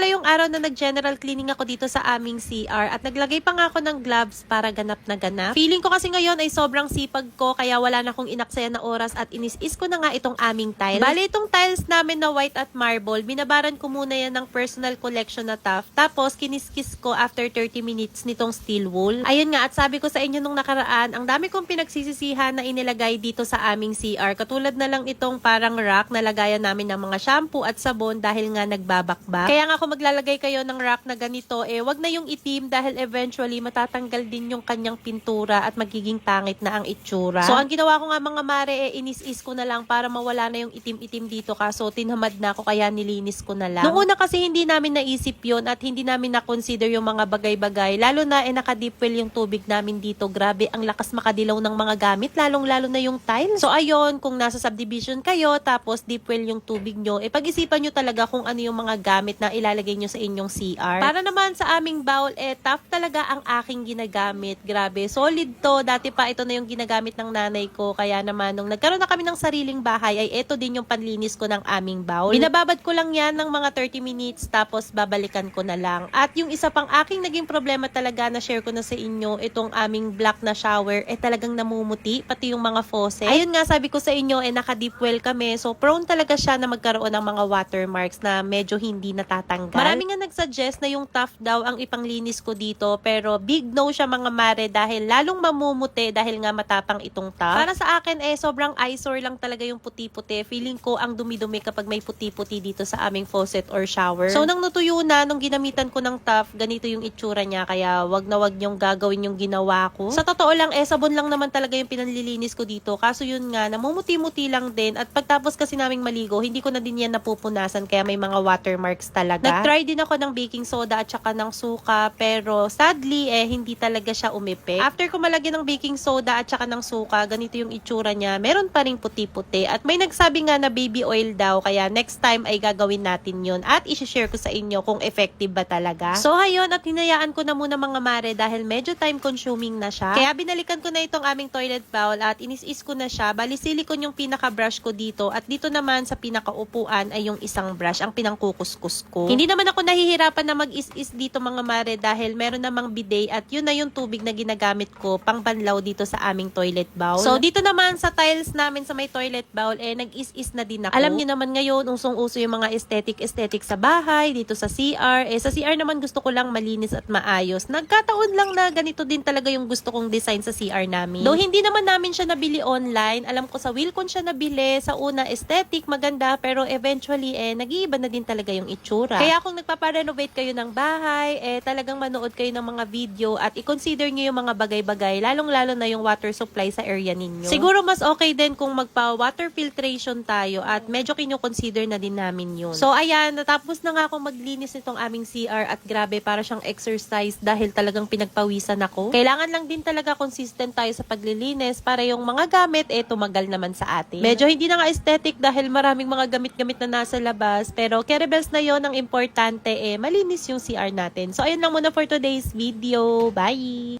pala yung araw na nag-general cleaning ako dito sa aming CR at naglagay pa nga ako ng gloves para ganap na ganap. Feeling ko kasi ngayon ay sobrang sipag ko kaya wala na akong inaksaya na oras at inis-is ko na nga itong aming tiles. Bali itong tiles namin na white at marble, binabaran ko muna yan ng personal collection na tuff. Tapos kiniskis ko after 30 minutes nitong steel wool. Ayun nga at sabi ko sa inyo nung nakaraan, ang dami kong pinagsisisihan na inilagay dito sa aming CR. Katulad na lang itong parang rack na lagayan namin ng mga shampoo at sabon dahil nga nagbabakbak. Kaya nga kung maglalagay kayo ng rack na ganito, eh wag na yung itim dahil eventually matatanggal din yung kanyang pintura at magiging pangit na ang itsura. So ang ginawa ko nga mga mare, eh inis-is ko na lang para mawala na yung itim-itim dito kaso tinamad na ako kaya nilinis ko na lang. Noong una kasi hindi namin naisip yon at hindi namin na-consider yung mga bagay-bagay. Lalo na eh naka-deep well yung tubig namin dito. Grabe, ang lakas makadilaw ng mga gamit, lalong-lalo na yung tiles. So ayun, kung nasa subdivision kayo, tapos deep well yung tubig nyo, eh pag-isipan nyo talaga kung ano yung mga gamit na ilalagay nyo sa inyong CR. Para naman sa aming bowl, eh tough talaga ang aking ginagamit. Grabe, solid to. Dati pa ito na yung ginagamit ng nanay ko. Kaya naman, nung nagkaroon na kami ng sariling bahay, ay ito din yung panlinis ko ng aming bowl. Binababad ko lang yan ng mga 30 minutes, tapos babalikan ko na lang. At yung isa pang aking naging problema talaga na share ko na sa inyo, itong aming black na shower, eh talagang namumuti, pati yung mga faucet. Ayun nga, sabi ko sa inyo, eh naka-deep well kami, so prone talaga siya na magkaroon ng mga watermarks na medyo hindi natatanggal. Marami nga nagsuggest na yung tough daw ang ipanglinis ko dito, pero big no siya mga mare dahil lalong mamumuti dahil nga matapang itong tough. Para sa akin, eh sobrang eyesore lang talaga yung puti-puti. Feeling ko ang dumi-dumi kapag may puti-puti dito sa aming faucet or shower. So nang natuyo na, nung ginamitan ko ng tough, ganito yung itsura niya, kaya wag na wag niyong gagawin yung ginawa ko. Sa totoo lang, eh sabon lang naman talaga yung pinanlilinis ko dito. Kaso yun nga, namumuti-muti lang din. At pagtapos kasi naming maligo, hindi ko na din yan napupunasan kaya may mga watermarks talaga. Nag-try din ako ng baking soda at saka ng suka pero sadly eh hindi talaga siya umipik. After ko malagyan ng baking soda at saka ng suka, ganito yung itsura niya. Meron pa ring puti-puti at may nagsabi nga na baby oil daw kaya next time ay gagawin natin yun at isi-share ko sa inyo kung effective ba talaga. So ayun at hinayaan ko na muna mga mare dahil medyo time consuming na siya. Kaya binalikan ko na itong aming toilet bowl at inis-is ko na siya. Bali silicone yung pinaka-brush ko dito at dito naman sa pinaka-upuan ay yung isang brush, ang pinangkukuskus ko. Hindi naman ako nahihirapan na mag-is-is dito mga mare dahil meron namang bidet at yun na yung tubig na ginagamit ko pang banlaw dito sa aming toilet bowl. So dito naman sa tiles namin sa may toilet bowl eh nag-is-is na din ako. Alam niyo naman ngayon usong-uso yung mga aesthetic-aesthetic sa bahay, dito sa CR. Eh sa CR naman gusto ko lang malinis at maayos. Nagkataon lang na ganito din talaga yung gusto kong design sa CR namin. Though hindi naman namin siya nabili online, alam ko sa Wilcon siya nabili, sa una aesthetic, maganda, pero eventually eh nag-iiba na din talaga yung itsura. Kaya kung nagpaparenovate kayo ng bahay, eh talagang manood kayo ng mga video at i-consider nyo yung mga bagay-bagay, lalong-lalo na yung water supply sa area ninyo. Siguro mas okay din kung magpa-water filtration tayo at medyo kinyo-consider na din namin yun. So ayan, natapos na nga ako maglinis nitong aming CR at grabe para siyang exercise dahil talagang pinagpawisan ako. Kailangan lang din talaga consistent tayo sa paglilinis para yung mga gamit eh tumagal naman sa atin. Medyo hindi na nga aesthetic dahil maraming mga gamit-gamit na nasa labas pero kerebels na yon ang importante eh malinis yung CR natin. So ayun lang muna for today's video. Bye!